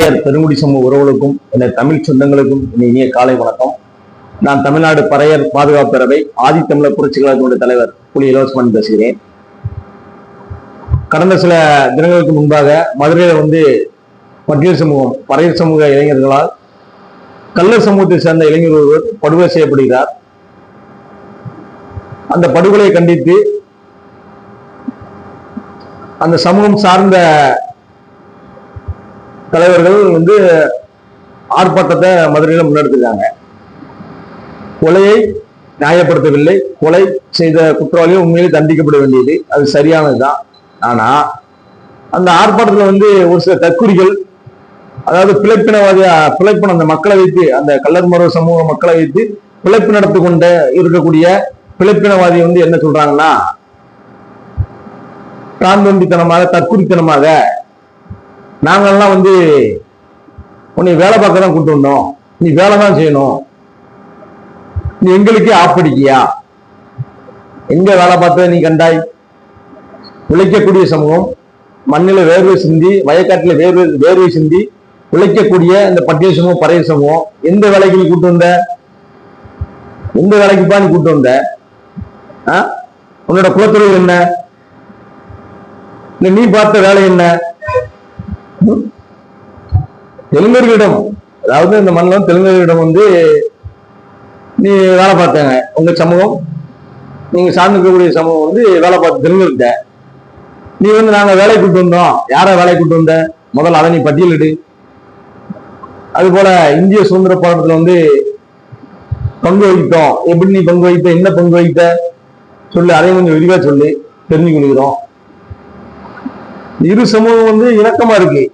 பெருங்குடி சமூக உறவுகளுக்கும் என தமிழ் சொந்தங்களுக்கும் இனிய காலை வணக்கம். நான் தமிழ்நாடு பறையர் பாதுகாப்பு பேரவை ஆதித்தமிழர் புரட்சி கழகத்தினுடைய தலைவர் புலி இலவசமன் பேசுகிறேன். கடந்த சில தினங்களுக்கு முன்பாக மதுரையில் வந்து பட்டியல் சமூகம் பறையர் சமூக இளைஞர்களால் கல்லர் சமூகத்தை சேர்ந்த இளைஞர் ஒருவர் படுகொலை செய்யப்படுகிறார். அந்த படுகொலையை கண்டித்து அந்த சமூகம் சார்ந்த தலைவர்கள் வந்து ஆர்ப்பாட்டத்தை மதுரையில் முன்னெடுத்துக்காங்க கொலையை நியாயப்படுத்தவில்லை. கொலை செய்த குற்றவாளியும் உண்மையிலே தண்டிக்கப்பட வேண்டியது. அது சரியானதுதான். ஆனா அந்த ஆர்ப்பாட்டத்தில் வந்து ஒரு சில தற்குறிகள் அதாவது பிழைப்பினவாதியா பிழைப்பின அந்த மக்களை வைத்து அந்த கள்ளர் மருவ சமூக மக்களை வைத்து பிழைப்பு நடத்தி கொண்ட இருக்கக்கூடிய பிழைப்பினவாதி வந்து என்ன சொல்றாங்கன்னா பிராந்தந்தித்தனமாக தற்குறித்தனமாக நாங்கள்லாம் வந்து உன்னை வேலை பார்க்க தான் கூட்டு வந்தோம். நீ வேலை தான் செய்யணும். நீ எங்களுக்கே ஆப்படிக்கியா எங்க வேலை பார்த்த நீ கண்டாய்? உழைக்கக்கூடிய சமூகம் மண்ணில் வேர்வை சிந்தி வயக்காட்டில் வேர்வை வேர்வை சிந்தி உழைக்கக்கூடிய இந்த பட்டியல் சமூகம் பறைய சமூகம் எந்த வேலைக்கு நீ கூட்டு வந்த? எந்த வேலைக்குப்பா நீ கூட்டு வந்த? ஆ? உன்னோட குலத்தொழில் என்ன? நீ பார்த்த வேலை என்ன? தெலுங்கர்களிடம் அதாவது இந்த மண்ணில் தெலுங்கர்களிடம் வந்து நீ வேலை பார்த்தாங்க. உங்க சமூகம் நீங்க சார்ந்திருக்கக்கூடிய சமூகம் வந்து வேலை பார்த்து தெலுங்கர்கிட்ட. நீ வந்து நாங்க வேலை கூட்டு வந்தோம். யாரை வேலை கூட்டு வந்த? முதல்ல அதை நீ பட்டியலிடு அது போல இந்திய சுதந்திர போராட்டத்துல வந்து பங்கு வகித்தோம். எப்படி நீ பங்கு வகித்த? என்ன பங்கு வகித்த? சொல்லு. அதையும் கொஞ்சம் விரிவா சொல்லு. தெரிஞ்சு கொடுக்குறோம் இரு சமூகம் வந்து இணக்கமா இருக்கு.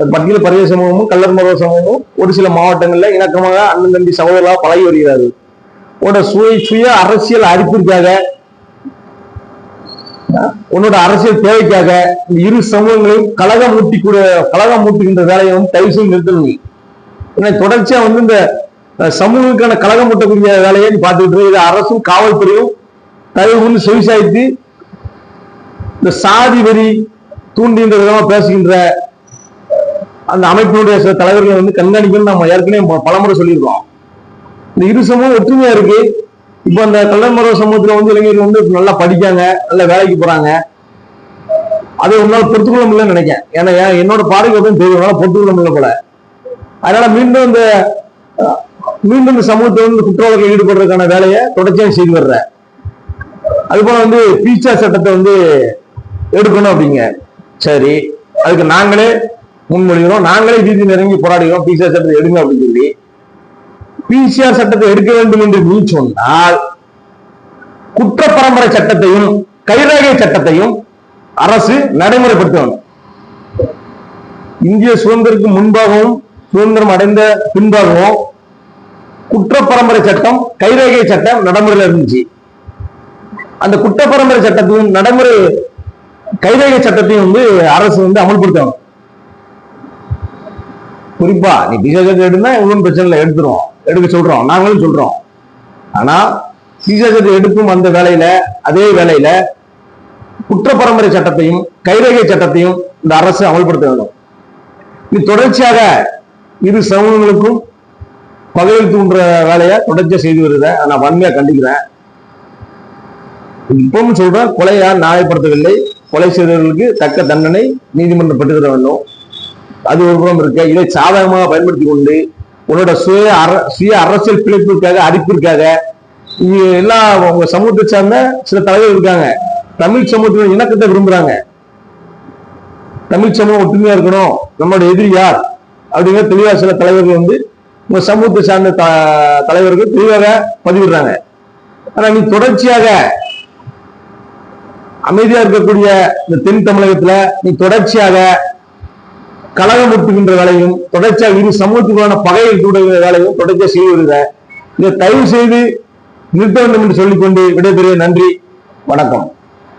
பட்டியல் பறைய சமூகமும் கல்லர் மருவ சமூகமும் ஒரு சில மாவட்டங்களில் இணக்கமாக அண்ணன் தம்பி சகோதரர்களாக பழகி வருகிறார்கள் உன்னோட சுய சுய அரசியல் அரிப்பிற்காக உன்னோட அரசியல் தேவைக்காக இந்த இரு சமூகங்களையும் கழகம் ஊட்டி கூட கழகம் மூட்டுகின்ற வேலையை வந்து தயவு செய்து நிறுத்தணும் ஏன்னா தொடர்ச்சியா வந்து இந்த சமூகங்களுக்கான கழகம் ஊட்டக்கூடிய வேலையை நீ பார்த்துக்கிட்டு இருக்க. இது அரசும் காவல்துறையும் தயவு வந்து செவிசாய்த்து இந்த சாதி வரி தூண்டுகின்ற விதமா பேசுகின்ற அந்த அமைப்பினுடைய சில தலைவர்களை வந்து கண்காணிக்கணும்னு நம்ம ஏற்கனவே பலமுறை சொல்லியிருக்கோம். இந்த இரு சமூகம் ஒற்றுமையா இருக்கு. இப்போ அந்த கள்ளமரவ சமூகத்துல வந்து இளைஞர்கள் வந்து நல்லா படிக்காங்க நல்லா வேலைக்கு போறாங்க. அதை உங்களால் பொறுத்துக்கொள்ள முடியலன்னு நினைக்கிறேன். ஏன்னா ஏன் என்னோட பார்வைக்கு தெரியும் உன்னால பொறுத்துக்கொள்ள முடியல போல. அதனால மீண்டும் இந்த மீண்டும் இந்த சமூகத்தை வந்து குற்றவாளிகள் ஈடுபடுறதுக்கான வேலையை தொடர்ச்சியாக செய்து வர்ற அதுபோல வந்து பீச்சா சட்டத்தை வந்து எடுக்கணும் அப்படிங்க. சரி அதுக்கு நாங்களே முன்மொழிகிறோம். நாங்களே வீதி நெருங்கி போராடுகிறோம். பிசிஆர் சட்டத்தை எடுங்க அப்படின்னு சொல்லி. பிசிஆர் சட்டத்தை எடுக்க வேண்டும் என்று நீ சொன்னால் குற்ற பரம்பரை சட்டத்தையும் கைரேகை சட்டத்தையும் அரசு நடைமுறைப்படுத்தணும். இந்திய சுதந்திரத்துக்கு முன்பாகவும் சுதந்திரம் அடைந்த பின்பாகவும் குற்ற பரம்பரை சட்டம் கைரேகை சட்டம் நடைமுறையில் இருந்துச்சு. அந்த குற்ற பரம்பரை சட்டத்தையும் நடைமுறை கைரேகை சட்டத்தையும் வந்து அரசு வந்து அமல்படுத்தணும். குறிப்பா நீ பிசா சட்டம் எடுனா ஒன்றும் பிரச்சனை இல்லை எடுத்துருவோம் எடுக்க சொல்றோம் நாங்களும் சொல்றோம். ஆனா பிசா சட்டம் எடுக்கும் அந்த வேலையில அதே வேலையில குற்ற பரம்பரை சட்டத்தையும் கைரேகை சட்டத்தையும் இந்த அரசு அமல்படுத்த வேண்டும். இது தொடர்ச்சியாக இரு சமூகங்களுக்கும் பகையில் தூண்டுற வேலையை தொடர்ச்சியா செய்து வருத நான் வன்மையாக கண்டிக்கிறேன். இப்பவும் சொல்றேன் கொலையா நியாயப்படுத்தவில்லை. கொலை செய்தவர்களுக்கு தக்க தண்டனை நீதிமன்றம் பெற்றுத்தர வேண்டும். அது ஒரு புறம் இருக்க. இதை சாதகமாக பயன்படுத்தி கொண்டு உன்னோட சுய அர சுய அரசியல் பிழைப்பிற்காக அடிப்பிற்காக எல்லா எல்லாம் உங்க சமூகத்தை சார்ந்த சில தலைவர்கள் இருக்காங்க. தமிழ் சமூகத்தில் இணக்கத்தை விரும்புறாங்க. தமிழ் சமூகம் ஒற்றுமையா இருக்கணும். நம்மளோட எதிரி யார்? அப்படிங்கிற தெளிவா சில தலைவர்கள் வந்து உங்க சமூகத்தை சார்ந்த த- தலைவர்கள் தெளிவாக பதிவிடுறாங்க. ஆனா நீ தொடர்ச்சியாக அமைதியா இருக்கக்கூடிய இந்த தென் தமிழகத்துல நீ தொடர்ச்சியாக கலகம் ஊட்டுகின்ற வேலையும் தொடர்ச்சியாக இரு சமூகத்துக்கான பகையை கூடுகிற வேலையும் தொடர்ச்சியாக செய்து வருகிற இதை தயவு செய்து நிறுத்த வேண்டும் என்று சொல்லிக்கொண்டு விடைபெறுகிறேன். நன்றி. வணக்கம்.